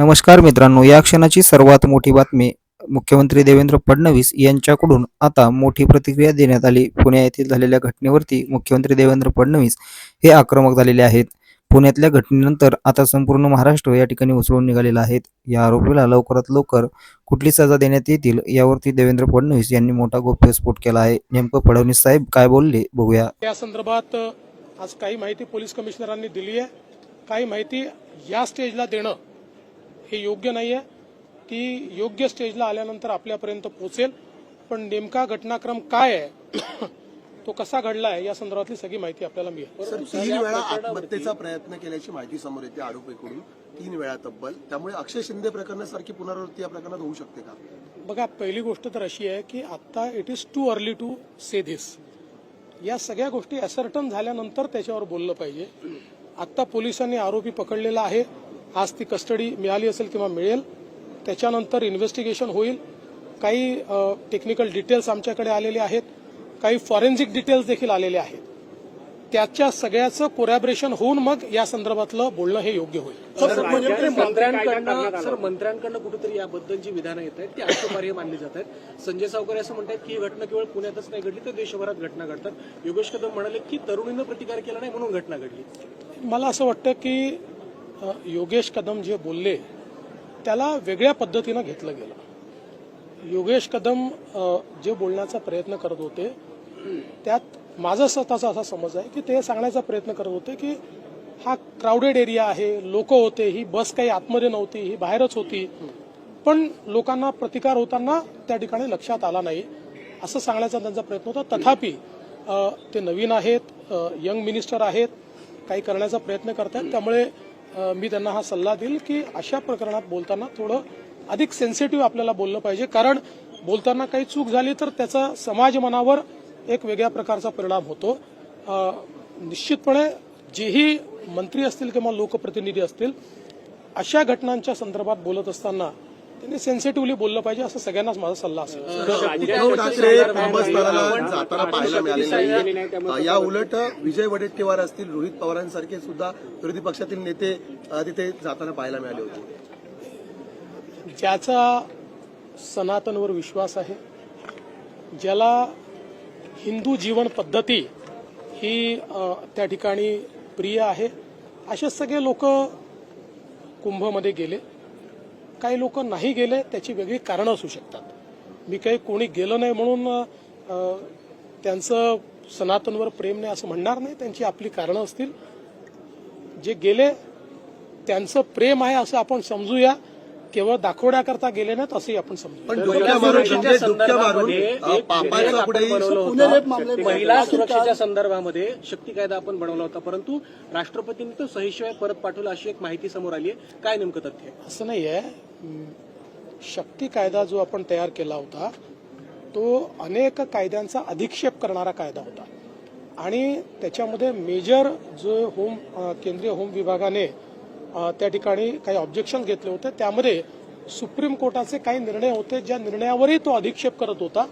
नमस्कार मित्रांनो या क्षणाची सर्वात मोठी बातमी मुख्यमंत्री देवेंद्र फडणवीस यांच्याकडून आता मोठी प्रतिक्रिया देण्यात आली. पुणे येथील झालेल्या घटनेवरती मुख्यमंत्री देवेंद्र फडणवीस हे आक्रमक झालेले आहेत. पुण्यातल्या घटनेनंतर आता संपूर्ण महाराष्ट्र या ठिकाणी उसळून निघालेला आहेत या आरोपीला लवकरात लवकर कुठली सजा देण्यात येतील यावरती देवेंद्र फडणवीस यांनी मोठा गोप्यस्फोट केला आहे. नेमकं फडणवीस साहेब काय बोलले बघूया. या संदर्भात आज काही माहिती पोलीस कमिशनरांनी दिली आहे. काही माहिती या स्टेजला देणं हे योग्य नाही आहे ती योग्य स्टेजला आल्यानंतर आपल्यापर्यंत पोहोचेल. पण नेमका घटनाक्रम काय आहे तो कसा घडला आहे या संदर्भातली सगळी माहिती आपल्याला मिळेल. सर तीन वेळा आत्महत्येचा प्रयत्न केल्याची माहिती समोर येते आरोपीकडून तीन वेळा तब्बल. त्यामुळे अक्षय शिंदे प्रकरणासारखी पुनरावृत्ती या प्रकरणात होऊ शकते का? बघा पहिली गोष्ट तर अशी आहे की आता it is too early to say this या सगळ्या गोष्टी असर्टन झाल्यानंतर त्याच्यावर बोललं पाहिजे. आत्ता पोलिसांनी आरोपी पकडलेला आहे. आज ती कस्टडी मिळाली असेल किंवा मिळेल त्याच्यानंतर इन्व्हेस्टिगेशन होईल. काही टेक्निकल डिटेल्स आमच्याकडे आलेले आहेत. काही फॉरेन्सिक डिटेल्स देखील आलेले आहेत. त्याच्या सगळ्याचं कोरॅबरेशन होऊन मग या संदर्भातलं बोलणं हे योग्य होईल. सर म्हणजे मंत्र्यांकडनं सर मंत्र्यांकडनं कुठेतरी याबद्दल जी विधानं येत आहेत. ती आक्षेपार्ह मानली जात आहेत. संजय सावकर असं म्हणतात की ही घटना केवळ पुण्यातच नाही घडली तर देशभरात घटना घडतात. योगेश कदम म्हणाले की तरुणीनं प्रतिकार केला नाही म्हणून घटना घडली. मला असं वाटतं की योगेश कदम जे बोलले त्याला वेगळ्या पद्धतीनं घेतलं गेलं. योगेश कदम जे बोलण्याचा प्रयत्न करत होते त्यात माझा स्वतःचा असा समज आहे की ते सांगण्याचा प्रयत्न करत होते की हा क्राऊडेड एरिया आहे लोक होते ही बस काही आतमध्ये नव्हती ही बाहेरच होती. पण लोकांना प्रतिकार होताना त्या ठिकाणी लक्षात आला नाही असं सांगण्याचा त्यांचा प्रयत्न होता. तथापि ते नवीन आहेत यंग मिनिस्टर आहेत काही करण्याचा प्रयत्न करतात त्यामुळे मी त्यांना हा सल्ला देईल की अशा प्रकरणात बोलताना थोडं अधिक सेन्सिटिव्ह आपल्याला बोललं पाहिजे. कारण बोलताना काही चूक झाली तर त्याचा समाज मनावर एक वेगळ्या प्रकारचा परिणाम होतो. निश्चितपणे जेही मंत्री असतील किंवा लोकप्रतिनिधी असतील अशा घटनांच्या संदर्भात बोलत असताना त्यांनी सेन्सिटिव्हली बोललं पाहिजे असं सगळ्यांनाच माझा सल्ला असेल. उद्धव ठाकरे कुंभस्थळाला जाताना पाहायला मिळाले नाही या उलट विजय वडेट्टीवार असतील रोहित पवारांसारखे सुद्धा विरोधी पक्षातील नेते तिथे जाताना पाहायला मिळाले होते. ज्याचा सनातनवर विश्वास आहे ज्याला हिंदू जीवन पद्धती ही त्या ठिकाणी प्रिय आहे असे सगळे लोक कुंभमध्ये गेले. काही लोक नाही गेले त्याची वेगळी कारणं असू शकतात. मी काही कोणी गेलं नाही म्हणून त्यांचं सनातनवर प्रेम नाही असं म्हणणार नाही त्यांची आपली कारणं असतील. जे गेले त्यांचं प्रेम आहे असं आपण समजूया. केवळ दाखवण्याकरता गेले नाहीत असंही आपण समजू. पण मारून म्हणजे डुबक्या मारून अ, पापाचा पुढे. महिला सुरक्षेच्या संदर्भामध्ये शक्ती कायदा आपण बनवला होता. परंतु राष्ट्रपतींनी तो सहीशिवाय परत पाठवला अशी एक माहिती समोर आली आहे. काय नेमकं तथ्य आहे? असं नाही आहे शक्ती कायदा जो आपण तयार केला होता तो अनेक कायद्यांचा अधिक्षेप करणारा कायदा होता. आणि त्याच्यामध्ये मेजर जो होम अ, केंद्रीय होम विभागाने त्या ठिकाणी काही ऑब्जेक्शन घेतले होते. त्यामध्ये सुप्रीम कोर्टाचे काही निर्णय होते ज्या निर्णयावरही तो अधिक्षेप करत होता.